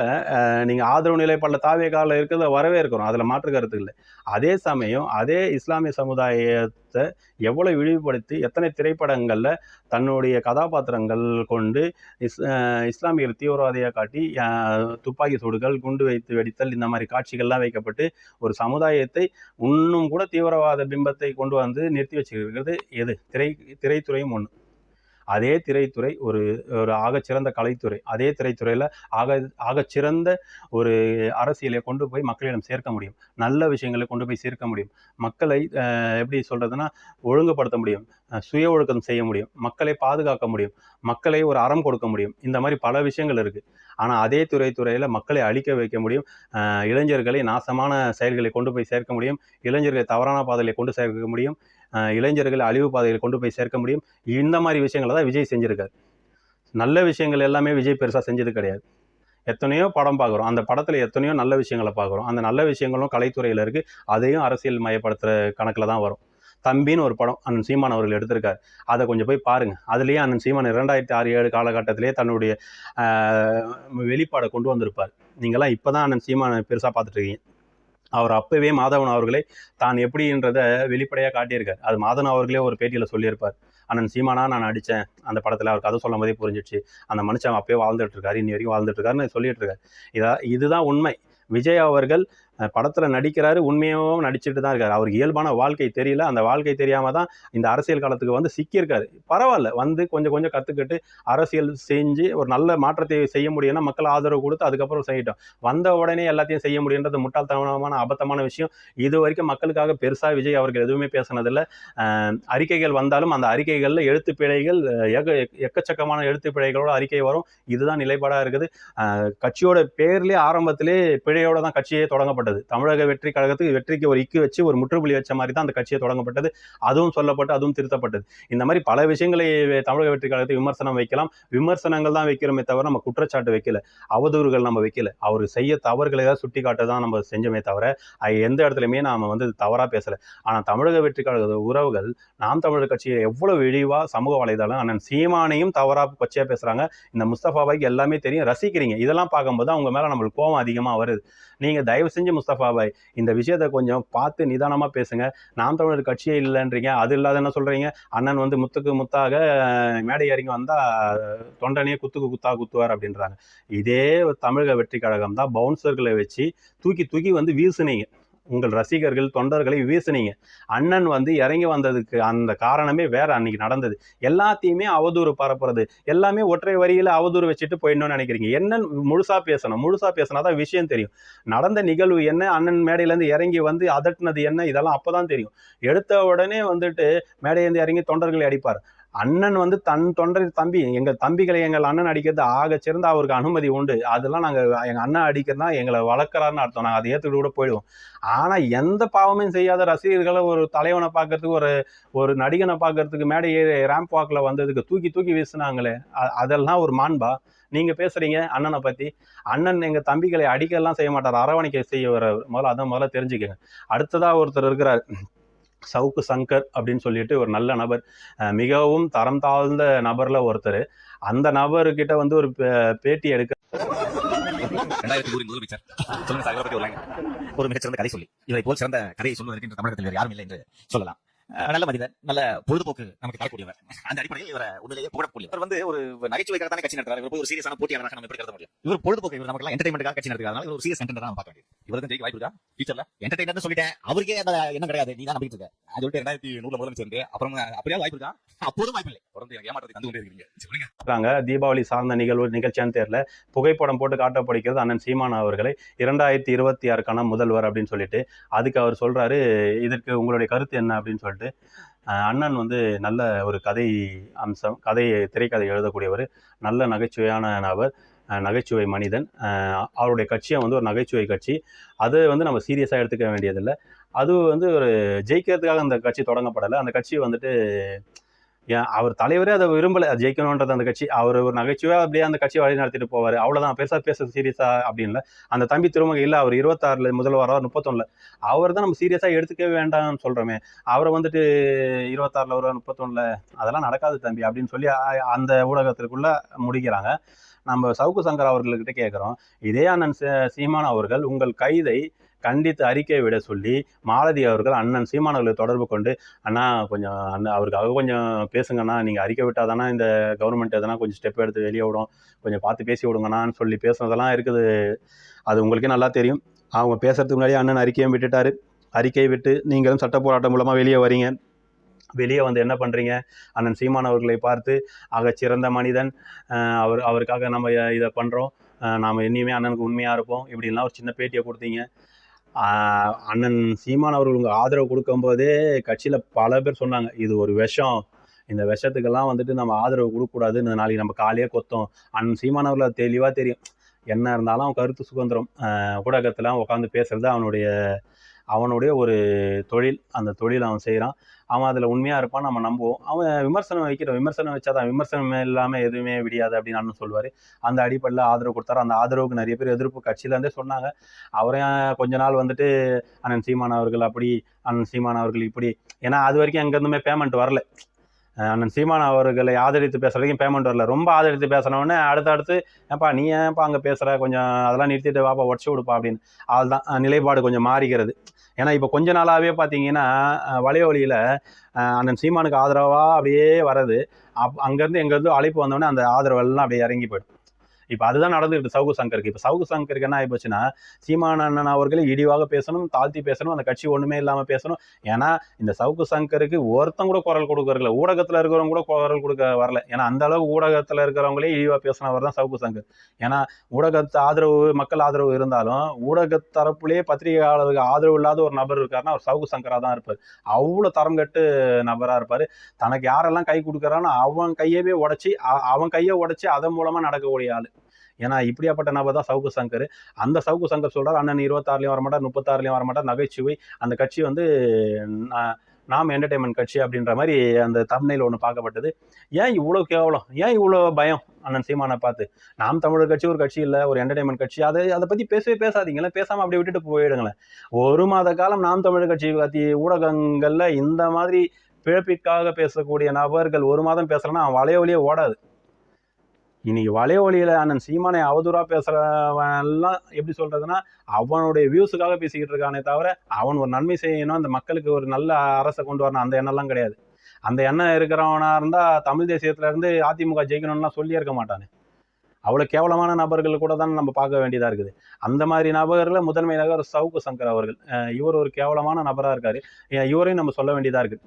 நீங்கள் ஆதரவு நிலைப்பாட்டில் தாவே காலில் இருக்கிறத வரவே இருக்கிறோம் அதில் மாற்று கருத்து இல்லை. அதே சமயம் அதே இஸ்லாமிய சமுதாய சமுதாயத்தை எவ்வளோ இழிவுபடுத்தி எத்தனை திரைப்படங்களில் தன்னுடைய கதாபாத்திரங்கள் கொண்டு இஸ் இஸ்லாமியர் தீவிரவாதியாக காட்டி துப்பாக்கி சூடுகள் குண்டு வைத்து வெடித்தல் இந்த மாதிரி காட்சிகள்லாம் வைக்கப்பட்டு ஒரு சமுதாயத்தை இன்னும் கூட தீவிரவாத பிம்பத்தை கொண்டு வந்து நிறுத்தி வச்சிருக்கிறது எது? திரை திரைத்துறையும் ஒன்று அதே திரைத்துறை ஒரு ஒரு ஆகச்சிறந்த கலைத்துறை அதே திரைத்துறையில் ஆக ஆகச்சிறந்த ஒரு அரசியலை கொண்டு போய் மக்களிடம் சேர்க்க முடியும். நல்ல விஷயங்களை கொண்டு போய் சேர்க்க முடியும். மக்களை எப்படி சொல்கிறதுனா ஒழுங்குபடுத்த முடியும். சுய ஒழுக்கம் செய்ய முடியும். மக்களை பாதுகாக்க முடியும். மக்களை ஒரு அறம் கொடுக்க முடியும். இந்த மாதிரி பல விஷயங்கள் இருக்குது ஆனால் அதே துறைத்துறையில் மக்களை அழிக்க வைக்க முடியும். இளைஞர்களை நாசமான செயல்களை கொண்டு போய் சேர்க்க முடியும். இளைஞர்களை தவறான பாதையில் கொண்டு சேர்க்க முடியும். இளைஞர்களை அழிவு பாதையில் கொண்டு போய் சேர்க்க முடியும். இந்த மாதிரி விஷயங்களை தான் விஜய் செஞ்சுருக்காரு. நல்ல விஷயங்கள் எல்லாமே விஜய் பெருசாக செஞ்சது கிடையாது. எத்தனையோ படம் பார்க்குறோம் அந்த படத்தில் எத்தனையோ நல்ல விஷயங்களை பார்க்குறோம் அந்த நல்ல விஷயங்களும் கலைத்துறையில் இருக்குது அதையும் அரசியல் மயப்படுத்துகிற கணக்கில் தான் வரும். தம்பின்னு ஒரு படம் அண்ணன் சீமான் அவர்கள் எடுத்திருக்காரு. அதை கொஞ்சம் போய் பாருங்கள் அதுலேயே அண்ணன் சீமான் இரண்டாயிரத்தி ஆறு ஏழு காலகட்டத்திலே தன்னுடைய வெளிப்பாடை கொண்டு வந்திருப்பார். நீங்களாம் இப்போ தான் அண்ணன் சீமானை பெருசாக பார்த்துட்ருக்கீங்க அவர் அப்பவே மாதவன் அவர்களை தான் எப்படின்றத வெளிப்படையாக காட்டியிருக்கார். அது மாதவன் அவர்களே ஒரு பேட்டியில் சொல்லியிருப்பார். அண்ணன் சீமானா நான் அடித்தேன் அந்த படத்தில் அவர் கதை சொல்லும் போதே புரிஞ்சிச்சு அந்த மனுஷன் அப்பயே வாழ்ந்துட்டு இருக்காரு. இன்னி வரைக்கும் வாழ்ந்துட்டு இருக்காருன்னு சொல்லிட்டு இருக்காரு. இதா இதுதான் உண்மை. விஜய் அவர்கள் படத்தில் நடிக்கிறாரு உண்மையாகவும் நடிச்சுட்டு தான் இருக்காரு. அவருக்கு இயல்பான வாழ்க்கை தெரியல. அந்த வாழ்க்கை தெரியாமல் தான் இந்த அரசியல் காலத்துக்கு வந்து சிக்கியிருக்காரு. பரவாயில்ல வந்து கொஞ்சம் கொஞ்சம் கற்றுக்கிட்டு அரசியல் செஞ்சு ஒரு நல்ல மாற்றத்தை செய்ய முடியும்னா மக்கள் ஆதரவு கொடுத்து அதுக்கப்புறம் செய்யட்டும். வந்த உடனே எல்லாத்தையும் செய்ய முடியுன்றது முட்டாள்தனமான அபத்தமான விஷயம். இது வரைக்கும் மக்களுக்காக பெருசாக விஜய் அவர்கள் எதுவுமே பேசினதில்லை. அறிக்கைகள் வந்தாலும் அந்த அறிக்கைகளில் எழுத்து பிழைகள் எக எக்கச்சக்கமான எழுத்து பிழைகளோட அறிக்கை வரும். இதுதான் நிலைப்பாடாக இருக்குது. கட்சியோட பேர்லேயே ஆரம்பத்திலே பிழையோட தான் கட்சியே தொடங்கப்பட்டது. தமிழக வெற்றி கழகத்துக்கு வெற்றிக்கு ஒரு இக்கு வச்சு ஒரு முற்றுப்புள்ளி வச்ச மாதிரி தான் அந்த கட்சியை தொடங்கப்பட்டது. அதுவும் சொல்லப்பட்டு அதுவும் திருத்தப்பட்டது. இந்த மாதிரி பல விஷயங்களை தமிழக வெற்றி கழகத்தை விமர்சனம் வைக்கலாம். விமர்சனங்கள் தான் வைக்கிறோமே தவிர நம்ம குற்றச்சாட்டு வைக்கல. அவதூறுகள் நம்ம வைக்கல. அவர் செய்ய தவறுகளை தான் சுட்டி காட்ட தான் நம்ம செஞ்சோமே தவிர அது எந்த இடத்துலையுமே நாம் வந்து தவறாக பேசலை. ஆனால் தமிழக வெற்றி கழக உறவுகள் நாம் தமிழர் கட்சியை எவ்வளோ இழிவாக சமூக வலைதளம் அண்ணன் சீமானையும் தவறாக கொச்சையாக பேசுகிறாங்க இந்த முஸ்தபாபாய்க்கு எல்லாமே தெரியும். ரசிக்கிறீங்க. இதெல்லாம் பார்க்கும்போது அவங்க மேலே நம்மளுக்கு கோவம் அதிகமாக வருது. நீங்கள் தயவு செஞ்சு முஸ்தபாபாய் இந்த விஷயத்தை கொஞ்சம் பார்த்து நிதானமாக பேசுங்க. நாம் தமிழர் கட்சியே இல்லைன்றீங்க. அது இல்லாத என்ன சொல்கிறீங்க அண்ணன் வந்து முத்துக்கு முத்தாக மேடை இறங்கி வந்தால் தொண்டனையே குத்துக்கு குத்தாக குத்துவார் அப்படின்றாங்க. இதே தமிழக வெற்றி கழகம் தான் பவுன்சர்களை வச்சு தூக்கி தூக்கி வந்து வீசுனீங்க. உங்கள் ரசிகர்கள் தொண்டர்களை வீசுனீங்க. அண்ணன் வந்து இறங்கி வந்ததுக்கு அந்த காரணமே வேற அன்னைக்கு நடந்தது. எல்லாத்தையுமே அவதூறு பரப்புறது. எல்லாமே ஒற்றை வரியில் அவதூறு வச்சுட்டு போயிடணும்னு நினைக்கிறீங்க. என்ன முழுசா பேசணும். முழுசா பேசினா தான் விஷயம் தெரியும். நடந்த நிகழ்வு என்ன? அண்ணன் மேடையிலேருந்து இறங்கி வந்து அதட்டினது என்ன? இதெல்லாம் அப்பதான் தெரியும். எடுத்த உடனே வந்துட்டு மேடையிலேருந்து இறங்கி தொண்டர்களை அடிப்பார். அண்ணன் வந்து தன் தொண்டர் தம்பி எங்கள் தம்பிகளை எங்கள் அண்ணன் அடிக்கிறது ஆக சிறந்த அவருக்கு அனுமதி உண்டு. அதெல்லாம் நாங்கள் எங்கள் அண்ணன் அடிக்கிறதா எங்களை வளர்க்குறாருன்னு அர்த்தம். நாங்கள் அதை ஏற்றுக்கிட்டு கூட போயிடுவோம். ஆனால் எந்த பாவமும் செய்யாத ரசிகர்களை ஒரு தலைவனை பார்க்கறதுக்கு ஒரு ஒரு நடிகனை பார்க்கறதுக்கு மேடை ரேம்ப் வாக்கில் வந்ததுக்கு தூக்கி தூக்கி வீசுனாங்களே அதெல்லாம் ஒரு மாண்பா? நீங்கள் பேசுகிறீங்க அண்ணனை பற்றி அண்ணன் எங்கள் தம்பிகளை அடிக்கலாம் செய்ய மாட்டார். அரவணைக்க செய்ய வர முதல்ல அதை முதல்ல தெரிஞ்சுக்கங்க. அடுத்ததாக ஒருத்தர் இருக்கிறார். சவுக்கு சங்கர் அப்படின்னு சொல்லிட்டு ஒரு நல்ல நபர் மிகவும் தரம் தாழ்ந்த நபரில் ஒருத்தர். அந்த நபர்கிட்ட வந்து ஒரு பேட்டி எடுக்க ஒரு மிகச்சிறந்த கதை சொல்லி. இவரை போல் சிறந்த கதையை சொல்வதற்கு தமிழகத்தில் யாரும் இல்லை என்று சொல்லலாம். நல்ல மனிதர் நல்ல பொழுதுபோக்கு நமக்கு தரக்கூடியவர். அந்த அடிப்படையில் இவரை உண்மையிலேயே புகழக்கூடியவர் இவர் வந்து ஒரு நகைச்சுவைக்காக தானே கட்சி நடத்துறாரு. இவர் போய் ஒரு சீரியஸான போட்டியாளராக நம்ம எப்படி கருத முடியும்? இவர் பொழுதுபோக்கு இவர் நமக்கு என்டர்டைன்மெண்ட்காக கட்சி நடத்துறதுனால இவர் ஒரு சீரியஸ் கண்டென்ட் தான் பார்க்க வேண்டியது. இவருக்கு ஜெயிக்க வாய்ப்பு இருக்கா? ஃபியூச்சர்ல என்டர்டைனர் சொல்லிட்டேன். அவருக்கே அந்த எண்ணம் கிடையாது. நீ தான் நம்பிட்டு இருக்க. அது சொல்லிட்டு ரெண்டாயிரத்தி நூறுல முதலமைச்சர் இருந்து அப்புறம் அப்படியே வாய்ப்பு இருக்கா? அப்போதும் வாய்ப்பு இல்லை. தொடர்ந்து ஏமாற்றத்தை தந்து கொண்டே இருக்கீங்க சொல்லுங்க. தீபாவளி சார்ந்த நிகழ்வு நிகழ்ச்சியான்னு தெரியல. புகைப்படம் போட்டு காட்டப்படுகிறது அண்ணன் சீமான் அவர்களை இரண்டாயிரத்தி இருபத்தி ஆறுக்கான முதல்வர் அப்படின்னு சொல்லிட்டு அதுக்கு அவர் சொல்றாரு இதற்கு உங்களுடைய கருத்து என்ன அப்படின்னு சொல்லிட்டு. அண்ணன் வந்து நல்ல ஒரு கதை அம்சம் கதையை திரைக்கதை எழுதக்கூடியவர் நல்ல நகைச்சுவையான நபர் நகைச்சுவை மனிதன். அவருடைய கட்சியை வந்து ஒரு நகைச்சுவை கட்சி. அது வந்து நம்ம சீரியஸாக எடுத்துக்க வேண்டியதில்லை. அது வந்து ஒரு ஜெயிக்கிறதுக்காக அந்த கட்சி தொடங்கப்படலை. அந்த கட்சி வந்துட்டு அவர் தலைவரே அதை விரும்பல. அது ஜெயிக்கணுன்றது அந்த கட்சி. அவர் ஒரு நகைச்சுவையாக அப்படியே அந்த கட்சியை வழி நடத்திட்டு போவார். அவ்வளோதான் பெருசாக பேச சீரியஸாக அப்படின்ல அந்த தம்பி திருமகை இல்லை. அவர் இருபத்தாறுல முதல்வராக முப்பத்தொன்னில். அவர் தான் நம்ம சீரியஸாக எடுத்துக்கவே வேண்டாம்னு சொல்கிறோமே அவரை வந்துட்டு இருபத்தாறுல ஒரு முப்பத்தொன்னில். அதெல்லாம் நடக்காது தம்பி அப்படின்னு சொல்லி அந்த ஊடகத்திற்குள்ளே முடிக்கிறாங்க. நம்ம சவுக்கு சங்கர் அவர்கள்கிட்ட கேட்குறோம் இதே அண்ணன் சீமான் அவர்கள் உங்கள் கைதை கண்டித்து அறிக்கை விட சொல்லி மாலதி அவர்கள் அண்ணன் சீமானவர்களை தொடர்பு கொண்டு அண்ணா கொஞ்சம் அண்ணன் அவருக்காக கொஞ்சம் பேசுங்கண்ணா நீங்கள் அறிக்கை விட்டால் தானே இந்த கவர்மெண்ட் எதனா கொஞ்சம் ஸ்டெப் எடுத்து வெளியே விடும். கொஞ்சம் பார்த்து பேசி விடுங்கண்ணான்னு சொல்லி பேசுனதெல்லாம் இருக்குது. அது உங்களுக்கே நல்லா தெரியும். அவங்க பேசுறதுக்கு முன்னாடி அண்ணன் அறிக்கையும் விட்டுட்டார். அறிக்கையை விட்டு நீங்களும் சட்ட போராட்டம் மூலமாக வெளியே வரீங்க. வெளியே வந்து என்ன பண்ணுறீங்க அண்ணன் சீமான் அவர்களை பார்த்து ஆக சிறந்த மனிதன். அவர் அவருக்காக நம்ம இதை பண்ணுறோம் நாம் இனிமே அண்ணனுக்கு உண்மையாக இருப்போம். இப்படின்லாம் ஒரு சின்ன பேட்டியை கொடுத்தீங்க. அண்ணன் சீமான் அவர்கள் உங்கள் ஆதரவு கொடுக்கும்போதே கட்சியில் பல பேர் சொன்னாங்க இது ஒரு விஷம். இந்த விஷத்துக்கெல்லாம் வந்துட்டு நம்ம ஆதரவு கொடுக்கக்கூடாதுன்னு நாளைக்கு நம்ம காலையே கொத்தோம். அண்ணன் சீமான் அவர்கள் தெளிவாக தெரியும். என்ன இருந்தாலும் அவன் கருத்து சுதந்திரம் ஆஹ் ஊடகத்தில் உட்காந்து பேசுறது அவனுடைய அவனுடைய ஒரு தொழில் அந்த தொழில் அவன் செய்கிறான் அவன் அதில் உண்மையாக இருப்பான் நம்ம நம்புவோம். அவன் விமர்சனம் வைக்கிற விமர்சனம் வச்சாதான் விமர்சனம் இல்லாமல் எதுவுமே விடியாது அப்படின்னு அண்ணன் சொல்லுவார். அந்த அடிப்படையில் ஆதரவு கொடுத்தாரு. அந்த ஆதரவுக்கு நிறைய பேர் எதிர்ப்பு கட்சியிலேருந்தே சொன்னாங்க. அவரையும் கொஞ்ச நாள் வந்துட்டு அண்ணன் சீமான் அவர்கள் அப்படி அண்ணன் சீமான் அவர்கள் இப்படி. ஏன்னா அது வரைக்கும் எங்கேருந்துமே பேமெண்ட் வரல. அண்ணன் சீமான் அவர்களை ஆதரித்து பேசுகிறதுக்கும் பேமெண்ட் வரல. ரொம்ப ஆதரித்து பேசினோடனே அடுத்தடுத்து ஏப்பா நீ ஏன்ப்பா அங்கே பேசுகிற கொஞ்சம் அதெல்லாம் நிறுத்திட்டு வாப்பா உடச்சி விடுப்பா அப்படின்னு. அதுதான் நிலைப்பாடு கொஞ்சம் மாறிக்கிறது. ஏன்னா இப்போ கொஞ்ச நாளாகவே பார்த்தீங்கன்னா வலைய வழியில் அண்ணன் சீமானுக்கு ஆதரவாக அப்படியே வர்றது. அப் அங்கேருந்து எங்கேருந்து அழைப்பு வந்தோடனே அந்த ஆதரவெல்லாம் அப்படியே இறங்கி போயிடும். இப்போ அதுதான் நடந்துகிட்டு சவுகு சங்கருக்கு. இப்போ சவுகு சங்கருக்கு என்ன ஆகிப்போச்சுன்னா சீமான அண்ணன் அவர்களை இழிவாக பேசணும் தாழ்த்தி பேசணும் அந்த கட்சி ஒன்றுமே இல்லாமல் பேசணும். ஏன்னா இந்த சவுக்கு சங்கருக்கு ஒருத்தன் கூட குரல் கொடுக்கறதில்ல. ஊடகத்தில் இருக்கிறவங்க கூட குரல் கொடுக்க வரல. ஏன்னா அந்த அளவுக்கு ஊடகத்தில் இருக்கிறவங்களே இழிவாக பேசினவர் தான் சவுக்கு சங்கர் ஏன்னா ஊடகத்து ஆதரவு மக்கள் ஆதரவு இருந்தாலும் ஊடக தரப்புலேயே பத்திரிகையாளருக்கு ஆதரவு இல்லாத ஒரு நபர் இருக்காருன்னா அவர் சவுக்கு சங்கராக தான் இருப்பார். அவ்வளோ தரம் கட்டு நபராக இருப்பார். தனக்கு யாரெல்லாம் கை கொடுக்குறானோ அவன் கையவே உடச்சி அவன் கையை உடச்சி அதன் மூலமாக நடக்கக்கூடிய ஆள். ஏன்னா இப்படியாப்பட்ட நபர் தான் சவுக்கு சங்கர். அந்த சவுக்கு சங்கர் சொல்கிறார் அண்ணன் இருபத்தாறுலையும் வரமாட்டார் முப்பத்தாறுலையும் வரமாட்டார் நகைச்சுவை. அந்த கட்சி வந்து நாம் என்டர்டைன்மெண்ட் கட்சி அப்படின்ற மாதிரி அந்த தமிழில் ஒன்று பார்க்கப்பட்டது. ஏன் இவ்வளோ கேவலம்? ஏன் இவ்வளோ பயம்? அண்ணன் சீமானை பார்த்து. நாம் தமிழர் கட்சி ஒரு கட்சி இல்லை ஒரு என்டர்டைன்மெண்ட் கட்சி. அதை அதை பற்றி பேசவே பேசாதீங்களேன் பேசாமல் அப்படியே விட்டுட்டு போயிடுங்களேன். ஒரு மாத காலம் நாம் தமிழர் கட்சி பற்றி ஊடகங்களில் இந்த மாதிரி பிழப்பிற்காக பேசக்கூடிய நபர்கள் ஒரு மாதம் பேசுகிறேன்னா அவன் வலைய வழியே ஓடாது. இன்னைக்கு வலைய ஒளியில் அண்ணன் சீமானை அவதூறாக பேசுகிறவன்லாம் எல்லாம் எப்படி சொல்கிறதுனா அவனுடைய வியூஸுக்காக பேசிக்கிட்டு இருக்கானே தவிர அவன் ஒரு நன்மை செய்யணும் அந்த மக்களுக்கு ஒரு நல்ல அரசை கொண்டு வரணும் அந்த எண்ணம்லாம் கிடையாது. அந்த எண்ணம் இருக்கிறவனாக இருந்தால் தமிழ் தேசியத்துலேருந்து அதிமுக ஜெயிக்கணும்லாம் சொல்லியே இருக்க மாட்டானே. அவ்வளோ கேவலமான நபர்கள் கூட தான் நம்ம பார்க்க வேண்டியதாக இருக்குது. அந்த மாதிரி நபர்களில் முதன்மை நபர் சவுக்கு சங்கர் அவர்கள் இவர் ஒரு கேவலமான நபராக இருக்கார். இவரையும் நம்ம சொல்ல வேண்டியதாக இருக்குது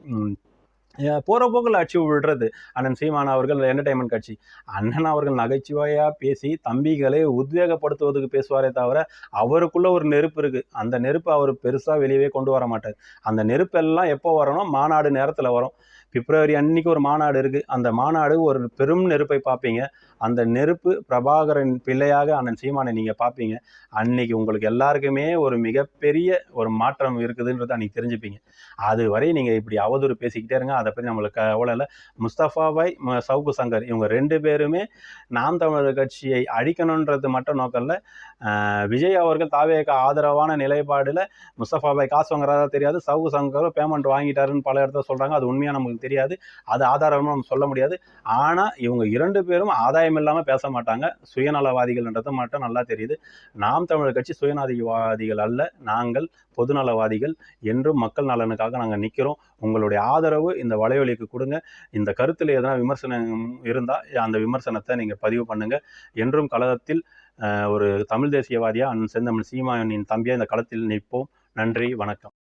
போகிற போக்கில் அடிச்சு விடுறது. அண்ணன் சீமான் அவர்கள் என்டர்டைன்மெண்ட் கட்சி. அண்ணன் அவர்கள் நகைச்சுவையாக பேசி தம்பிகளை உத்வேகப்படுத்துவதுக்கு பேசுவாரே தவிர அவருக்குள்ளே ஒரு நெருப்பு இருக்குது அந்த நெருப்பு அவர் பெருசாக வெளியவே கொண்டு வர மாட்டார். அந்த நெருப்பெல்லாம் எப்போ வரணும்? மாநாடு நேரத்தில் வரும். பிப்ரவரி அன்னைக்கு ஒரு மாநாடு இருக்குது அந்த மாநாடு ஒரு பெரும் நெருப்பை பார்ப்பீங்க. அந்த நெருப்பு பிரபாகரன் பிள்ளையாக அண்ணன் சீமானை நீங்கள் பார்ப்பீங்க அன்னைக்கு உங்களுக்கு எல்லாருக்குமே ஒரு மிகப்பெரிய ஒரு மாற்றம் இருக்குதுன்றதை அன்னைக்கு தெரிஞ்சுப்பீங்க. அது வரை நீங்கள் இப்படி அவதூறு பேசிக்கிட்டே இருங்க. அதை பற்றி நம்மளுக்கு கவலை இல்லை. முஸ்தஃபாபாய் சவுக்கு சங்கர் இவங்க ரெண்டு பேருமே நாம் தமிழர் கட்சியை அழிக்கணுன்றது மட்டும் நோக்கம் இல்லை. விஜய் அவர்கள் தாவேக்கு ஆதரவான நிலைப்பாடில் முஸ்தஃபாபாய் காசு வாங்குறதா தெரியாது. சவுக்கு சங்கரும் பேமெண்ட் வாங்கிட்டாருன்னு பல இடத்துல சொல்கிறாங்க அது உண்மையாக நமக்கு தெரியாது. அது ஆதாரமாக நம்ம சொல்ல முடியாது. ஆனால் இவங்க இரண்டு பேரும் ஆதாயம் இல்லாமல் பேச மாட்டாங்க. சுயநலவாதிகள்ன்றது மட்டும் நல்லா தெரியுது. நாம் தமிழர் கட்சி சுயநலவாதிகள் அல்ல. நாங்கள் பொதுநலவாதிகள். என்றும் மக்கள் நலனுக்காக நாங்கள் நிற்கிறோம் உங்களுடைய ஆதரவு இந்த வலைவலிக்கு கொடுங்க. இந்த கருத்தில் எதனா விமர்சனம் இருந்தால் அந்த விமர்சனத்தை நீங்கள் பதிவு பண்ணுங்கள் என்றும் கழகத்தில் ஒரு தமிழ் தேசியவாதியாக அண்ணன் செந்தமிழ் சீமானின் தம்பியாக இந்த களத்தில் நிற்போம். நன்றி வணக்கம்.